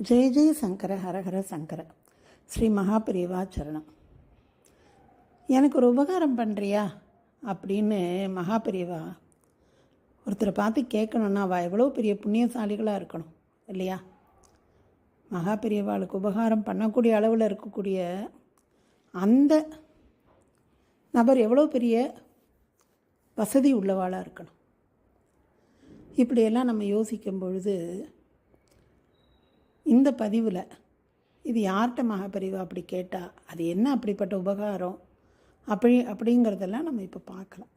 ஜெய ஜெய சங்கர ஹரஹர சங்கர. ஸ்ரீ மகாபிரிவா சரணம். எனக்கு ஒரு உபகாரம் பண்ணுறியா அப்படின்னு மகாபிரிவா ஒருத்தரை பார்த்து கேட்கணுன்னா அவள் எவ்வளோ பெரிய புண்ணியசாலிகளாக இருக்கணும் இல்லையா? மகாபெரியவாளுக்கு உபகாரம் பண்ணக்கூடிய அளவில் இருக்கக்கூடிய அந்த நபர் எவ்வளோ பெரிய வசதி உள்ளவாளாக இருக்கணும்? இப்படியெல்லாம் நம்ம யோசிக்கும் பொழுது இந்த பதிவில் இது யார்கிட்ட மகாபரிவா அப்படி கேட்டால் அது என்ன அப்படிப்பட்ட உபகாரம் அப்படி அப்படிங்கிறதெல்லாம் நம்ம இப்போ பார்க்கலாம்.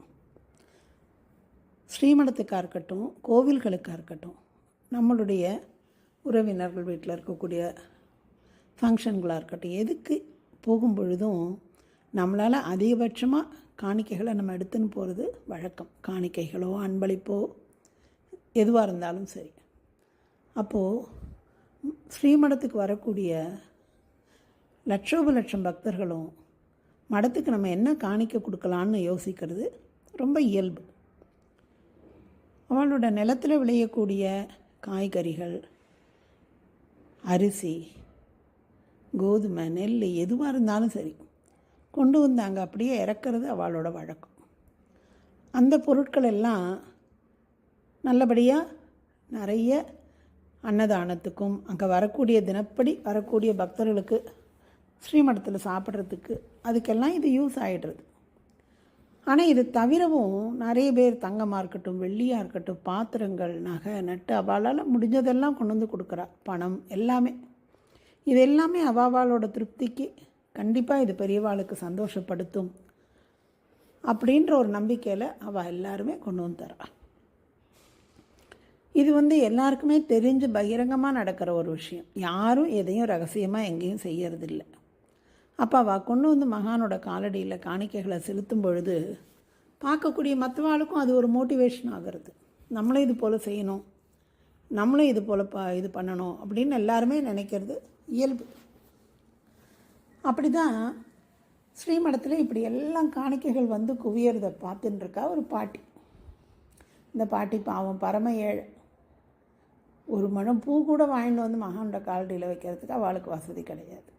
ஸ்ரீமடத்துக்காக இருக்கட்டும் கோவில்களுக்காக இருக்கட்டும் நம்மளுடைய உறவினர்கள் வீட்டில் இருக்கக்கூடிய ஃபங்க்ஷன்களாக இருக்கட்டும் எதுக்கு போகும் பொழுதும் நம்மளால் அதிகபட்சமாக காணிக்கைகளை நம்ம எடுத்துன்னு போகிறது வழக்கம். காணிக்கைகளோ அன்பளிப்போ எதுவாக இருந்தாலும் சரி. அப்போது ஸ்ரீமடத்துக்கு வரக்கூடிய லட்சோப லட்சம் பக்தர்களும் மடத்துக்கு நம்ம என்ன காணிக்க கொடுக்கலான்னு யோசிக்கிறது ரொம்ப இயல்பு. அவளோட நிலத்தில் விளையக்கூடிய காய்கறிகள் அரிசி கோதுமை நெல் எதுவாக இருந்தாலும் சரி கொண்டு வந்தாங்க அப்படியே இறக்கிறது அவளோட வழக்கம். அந்த பொருட்கள் எல்லாம் நல்லபடியாக நிறைய அன்னதானத்துக்கும் அங்கே வரக்கூடிய தினப்படி வரக்கூடிய பக்தர்களுக்கு ஸ்ரீமடத்தில் சாப்பிட்றதுக்கு அதுக்கெல்லாம் இது யூஸ் ஆகிடுறது ஆனால் இது தவிரவும் நிறைய பேர் தங்கமாக இருக்கட்டும் வெள்ளியாக இருக்கட்டும் பாத்திரங்கள் நகை நட்டு அவளால் முடிஞ்சதெல்லாம் கொண்டு வந்து கொடுக்குறா. பணம் எல்லாமே. இது எல்லாமே அவாவாளோட திருப்திக்கு கண்டிப்பாக இது பெரியவாளுக்கு சந்தோஷப்படுத்தும் அப்படின்ற ஒரு நம்பிக்கையில் அவள் எல்லாருமே கொண்டு வந்து தரான் இது வந்து எல்லாருக்குமே தெரிஞ்சு பகிரங்கமாக நடக்கிற ஒரு விஷயம். யாரும் எதையும் ரகசியமாக எங்கேயும் செய்யறதில்ல. அப்போ அவள் கொண்டு வந்து மகானோட காலடியில் காணிக்கைகளை செலுத்தும் பொழுது பார்க்கக்கூடிய மற்றவாளுக்கும் அது ஒரு மோட்டிவேஷன் ஆகிறது. நம்மளும் இது போல் செய்யணும். நம்மளும் இது போல் ப இது பண்ணணும் அப்படின்னு எல்லாருமே நினைக்கிறது இயல்பு. அப்படி தான் ஸ்ரீமடத்தில் இப்படி எல்லாம் காணிக்கைகள் வந்து குவியறதை பார்த்துட்டுருக்கா ஒரு பாட்டி. இந்த பாட்டி பாவம் பரம ஏழை. ஒரு மனம் பூ கூட வாங்கிட்டு வந்து மகானோட காலடியில் வைக்கிறதுக்கு அவளுக்கு வசதி கிடையாது.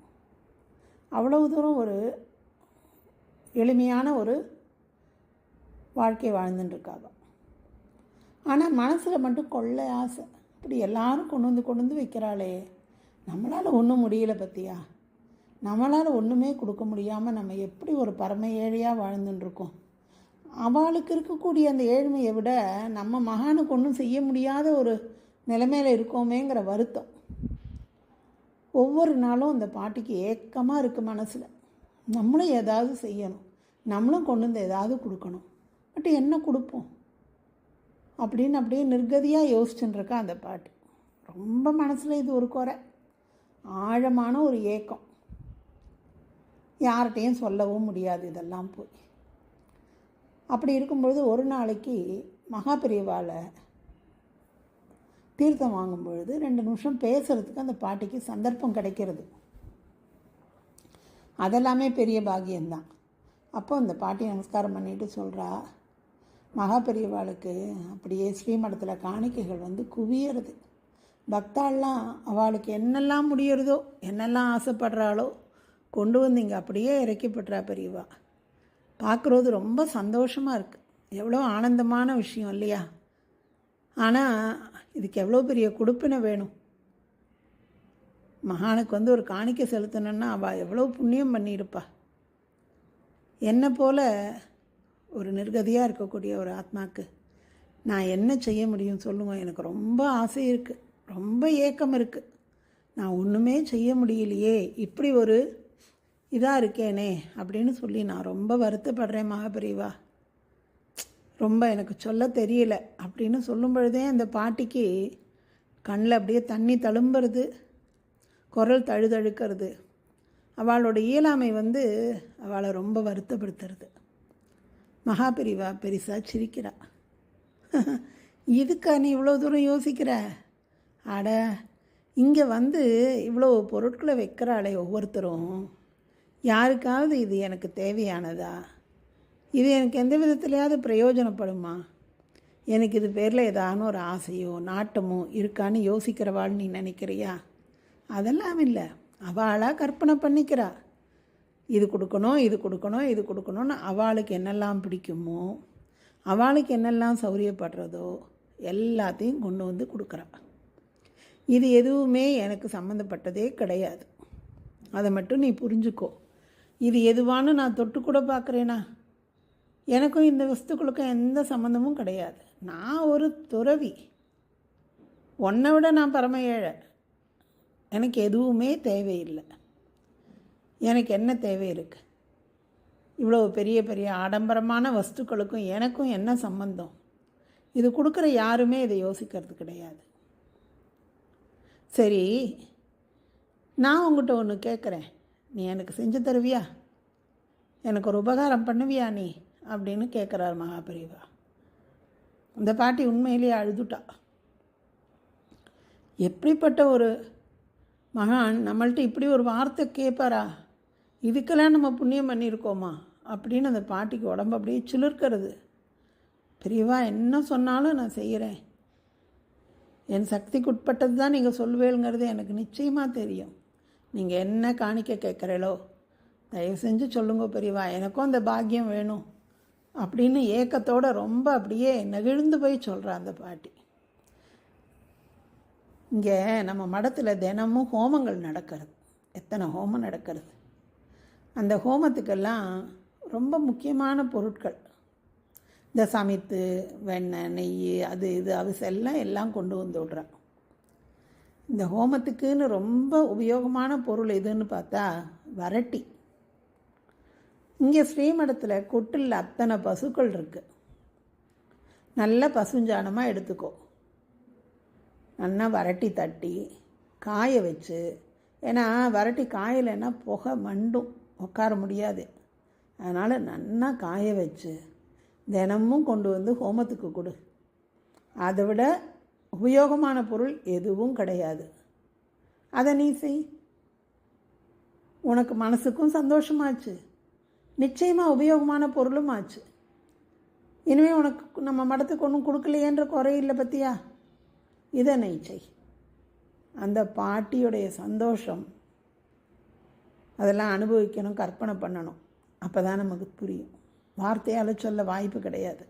அவ்வளவு தூரம் ஒரு எளிமையான ஒரு வாழ்க்கை வாழ்ந்துட்டுருக்காங்க ஆனால் மனசில் மட்டும் கொள்ளை ஆசை. இப்படி எல்லாரும் கொண்டு வந்து கொண்டு வந்து வைக்கிறாளே நம்மளால் ஒன்றும் முடியல பற்றியா நம்மளால் ஒன்றுமே கொடுக்க முடியாமல் நம்ம எப்படி ஒரு பரம ஏழையாக வாழ்ந்துட்டுருக்கோம்? அவளுக்கு இருக்கக்கூடிய அந்த ஏழ்மையை விட நம்ம மகானுக்கு ஒன்றும் செய்ய முடியாத ஒரு நிலைமையில் இருக்கோமேங்கிற வருத்தம். ஒவ்வொரு நாளும் அந்த பாட்டிக்கு ஏக்கமாக இருக்குது மனசில். நம்மளும் ஏதாவது செய்யணும். நம்மளும் கொண்டு வந்து ஏதாவது கொடுக்கணும். பட் என்ன கொடுப்போம்? அப்படின்னு அப்படியே நிர்கதியாக யோசிச்சுட்டுருக்கா அந்த பாட்டு. ரொம்ப மனசில் இது ஒரு குறை. ஆழமான ஒரு ஏக்கம். யார்கிட்டையும் சொல்லவும் முடியாது இதெல்லாம் போய். அப்படி இருக்கும்பொழுது ஒரு நாளைக்கு மகாபிரிவாவில் தீர்த்தம் வாங்கும் பொழுது ரெண்டு நிமிஷம் பேசுகிறதுக்கு அந்த பாட்டிக்கு சந்தர்ப்பம் கிடைக்கிறது. அதெல்லாமே பெரிய பாகியம்தான் அப்போ அந்த பாட்டி நமஸ்காரம் பண்ணிட்டு சொல்கிறா மகா பெரியவாளுக்கு அப்படியே ஸ்ரீமடத்தில் காணிக்கைகள் வந்து குவியறது. பக்தாள்லாம் அவளுக்கு என்னெல்லாம் முடியறதோ என்னெல்லாம் ஆசைப்படுறாளோ கொண்டு வந்து இங்கே அப்படியே இறக்கிப்படுறா பெரியவா. பார்க்குறது ரொம்ப சந்தோஷமாக இருக்குது எவ்வளோ ஆனந்தமான விஷயம் இல்லையா? ஆனால் இதுக்கு எவ்வளோ பெரிய கொடுப்பினை வேணும்? மகானுக்கு வந்து ஒரு காணிக்கை செலுத்தணுன்னா அவள் எவ்வளோ புண்ணியம் பண்ணியிருப்பா. என்னை போல் ஒரு நிர்கதியாக இருக்கக்கூடிய ஒரு ஆத்மாக்கு நான் என்ன செய்ய முடியும் சொல்லுங்க. எனக்கு ரொம்ப ஆசை இருக்குது ரொம்ப ஏக்கம் இருக்குது நான் ஒன்றுமே செய்ய முடியலையே. இப்படி ஒரு இதாக இருக்கேனே அப்படின்னு சொல்லி நான் ரொம்ப வருத்தப்படுறேன் மகாபிரிவா. ரொம்ப எனக்கு சொல்ல தெரியல அப்படின்னு சொல்லும் பொழுதே அந்த பாட்டிக்கு கண்ணில் அப்படியே தண்ணி தழும்புறது குரல் தழுதழுக்கிறது. அவளோட இயலாமை வந்து அவளை ரொம்ப வருத்தப்படுத்துறது. மகாபிரிவா பெரிசா சிரிக்கிறா. இதுக்கா நீ இவ்வளோ தூரம் யோசிக்கிற? அட இங்கே வந்து இவ்வளோ பொருட்களை வைக்கிறாளே ஒவ்வொருத்தரும். யாருக்காவது இது எனக்கு தேவையானதா? இது எனக்கு எந்த விதத்துலையாவது பிரயோஜனப்படுமா? எனக்கு இது பேரில் ஏதான ஒரு ஆசையோ நாட்டமோ இருக்கான்னு யோசிக்கிறவாள் நீ நினைக்கிறியா? அதெல்லாம் இல்லை. அவளாக கற்பனை பண்ணிக்கிறா. இது கொடுக்கணும் இது கொடுக்கணும் இது கொடுக்கணும்னு அவளுக்கு என்னெல்லாம் பிடிக்குமோ அவளுக்கு என்னெல்லாம் சௌரியப்படுறதோ எல்லாத்தையும் கொண்டு வந்து கொடுக்குறா. இது எதுவுமே எனக்கு சம்மந்தப்பட்டதே கிடையாது. அதை மட்டும் நீ புரிஞ்சுக்கோ. இது எதுவான்னு நான் தொட்டு கூட பார்க்குறேனா? எனக்கும் இந்த வஸ்துக்களுக்கும் எந்த சம்மந்தமும் கிடையாது. நான் ஒரு துறவி. உன்னை விட நான் பரம ஏழை எனக்கு எதுவுமே தேவையில்லை. எனக்கு என்ன தேவை இருக்குது இவ்வளோ பெரிய பெரிய ஆடம்பரமான வஸ்துக்களுக்கும் எனக்கும் என்ன சம்பந்தம்? இது கொடுக்குற யாருமே இதை யோசிக்கிறது கிடையாது. சரி நான் உங்கள்கிட்ட ஒன்று கேட்குறேன் நீ எனக்கு செஞ்சு தருவியா? எனக்கு ஒரு உபகாரம் பண்ணுவியா நீ? அப்படின்னு கேட்குறார் மகாபெரிவா அந்த பாட்டி உண்மையிலேயே அழுதுட்டா. எப்படிப்பட்ட ஒரு மகான் நம்மள்ட்ட இப்படி ஒரு வார்த்தை கேட்பாரா? இதுக்கெல்லாம் நம்ம புண்ணியம் பண்ணியிருக்கோமா? அப்படின்னு அந்த பாட்டிக்கு உடம்பு அப்படியே சிலிர்க்கிறது. பெரியவா என்ன சொன்னாலும் நான் செய்கிறேன் என் சக்திக்கு உட்பட்டது தான் நீங்கள் சொல்லுவேங்கிறது எனக்கு நிச்சயமாக தெரியும். நீங்கள் என்ன காணிக்க கேட்குறீங்களோ தயவு செஞ்சு சொல்லுங்க பெரியவா. எனக்கும் அந்த பாக்கியம் வேணும். அப்படின்னு ஏக்கத்தோடு ரொம்ப அப்படியே நெகிழ்ந்து போய் சொல்கிறா அந்த பாட்டி. இங்கே நம்ம மடத்தில் தினமும் ஹோமங்கள் நடக்கிறது. எத்தனை ஹோமம் நடக்கிறது? அந்த ஹோமத்துக்கெல்லாம் ரொம்ப முக்கியமான பொருட்கள். இந்த சமைத்து வெண்ணெய் நெய் அது இது அவசெல்லாம் எல்லாம் கொண்டு வந்து விட்றான் இந்த ஹோமத்துக்குன்னு ரொம்ப உபயோகமான பொருள் எதுன்னு பார்த்தா வரட்டி. இங்கே ஸ்ரீமடத்தில் கொட்டில் அத்தனை பசுக்கள் இருக்குது நல்ல பசுஞ்சாணமாக எடுத்துக்கோ. நல்லா வரட்டி தட்டி காய வச்சு ஏன்னா வரட்டி காயலைன்னா புகை மண்டும் உட்கார முடியாது. அதனால் நல்லா காய வச்சு தினமும் கொண்டு வந்து ஹோமத்துக்கு கொடு. அதை விட உபயோகமான பொருள் எதுவும் கிடையாது. அதை நீ செய். உனக்கு மனசுக்கும் சந்தோஷமாச்சு. நிச்சயமாக உபயோகமான பொருளும் ஆச்சு. இனிமேல் உனக்கு நம்ம மடத்துக்கு ஒன்றும் கொடுக்கலையேன்ற குறை இல்லை பற்றியா இதனை செய். அந்த பாட்டியுடைய சந்தோஷம் அதெல்லாம் அனுபவிக்கணும் கற்பனை பண்ணணும். அப்போ தான் நமக்கு புரியும். வார்த்தையால் சொல்ல வாய்ப்பு கிடையாது.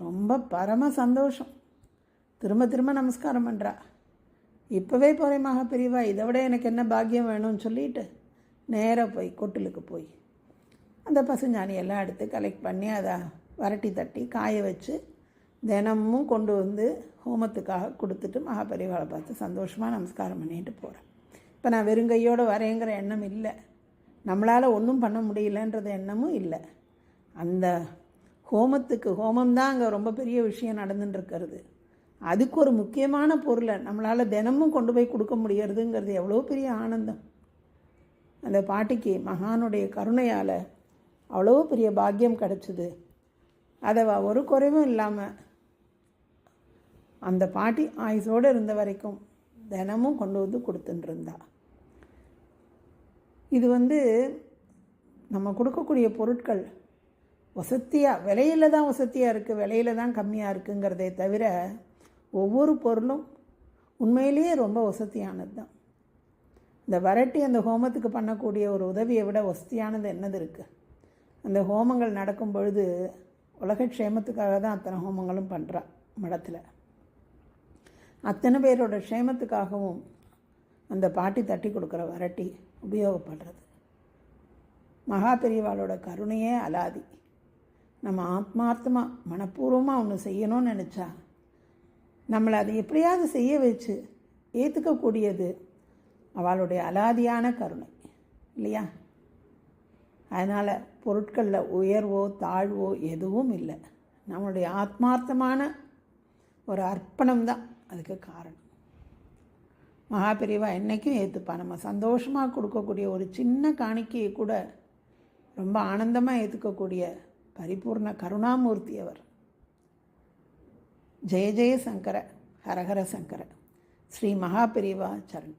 ரொம்ப பரம சந்தோஷம். திரும்ப திரும்ப நமஸ்காரம் பண்ணுறா இப்போவே போகிறேன் மகா பிரிவா இதை விட எனக்கு என்ன பாக்கியம் வேணும்னு சொல்லிட்டு நேராக போய் கொட்டிலுக்கு போய் அந்த பசுஞ்சாணியெல்லாம் எடுத்து கலெக்ட் பண்ணி அதை வரட்டி தட்டி காய வச்சு தினமும் கொண்டு வந்து ஹோமத்துக்காக கொடுத்துட்டு மகாபரிவாளை பார்த்து சந்தோஷமாக நமஸ்காரம் பண்ணிட்டு போகிறேன் இப்போ நான் வெறுங்கையோடு வரேங்கிற எண்ணம் இல்லை. நம்மளால் ஒன்றும் பண்ண முடியலன்றது எண்ணமும் இல்லை. அந்த ஹோமத்துக்கு ஹோமம் தான் அங்கே ரொம்ப பெரிய விஷயம் நடந்துட்டுருக்கிறது அதுக்கு ஒரு முக்கியமான பொருளை நம்மளால் தினமும் கொண்டு போய் கொடுக்க முடியறதுங்கிறது எவ்வளோ பெரிய ஆனந்தம். அந்த பாட்டிக்கு மகானுடைய கருணையால் அவ்வளோ பெரிய பாக்கியம் கிடச்சிது. அதை ஒரு குறைவும் இல்லாமல் அந்த பாட்டி ஆயுசோடு இருந்த வரைக்கும் தினமும் கொண்டு வந்து கொடுத்துட்டுருந்தா இது வந்து நம்ம கொடுக்கக்கூடிய பொருட்கள் வசத்தியாக விலையில் தான் வசதியாக இருக்குது விலையில் தான் கம்மியாக இருக்குங்கிறதே தவிர ஒவ்வொரு பொருளும் உண்மையிலேயே ரொம்ப வசதியானது தான். இந்த வரட்டி அந்த ஹோமத்துக்கு பண்ணக்கூடிய ஒரு உதவியை விட வசதியானது என்னது இருக்குது அந்த ஹோமங்கள் நடக்கும் பொழுது உலகக்ஷேமத்துக்காக தான் அத்தனை ஹோமங்களும் பண்ணுறா மடத்தில். அத்தனை பேரோட க்ஷேமத்துக்காகவும் அந்த பாட்டி தட்டி கொடுக்குற வரட்டி உபயோகப்படுறது. மகா பெரியவாளோட கருணையே அலாதி. நம்ம ஆத்மார்த்தமாக மனப்பூர்வமாக ஒன்று செய்யணும்னு நினச்சா நம்மளை அதை எப்படியாவது செய்ய வச்சு ஏற்றுக்கக்கூடியது அவளுடைய அலாதியான கருணை. இல்லையா? அதனால் பொருட்களில் உயர்வோ தாழ்வோ எதுவும் இல்லை. நம்மளுடைய ஆத்மார்த்தமான ஒரு அர்ப்பணம் தான் அதுக்கு காரணம். மகாபிரிவா என்றைக்கும் ஏற்றுப்பா நம்ம சந்தோஷமாக கொடுக்கக்கூடிய ஒரு சின்ன காணிக்கையை கூட ரொம்ப ஆனந்தமாக ஏற்றுக்கக்கூடிய பரிபூர்ண கருணாமூர்த்தி அவர். ஜெய ஜெய சங்கர ஹரஹர சங்கர. ஸ்ரீ மகாபிரிவா சரண்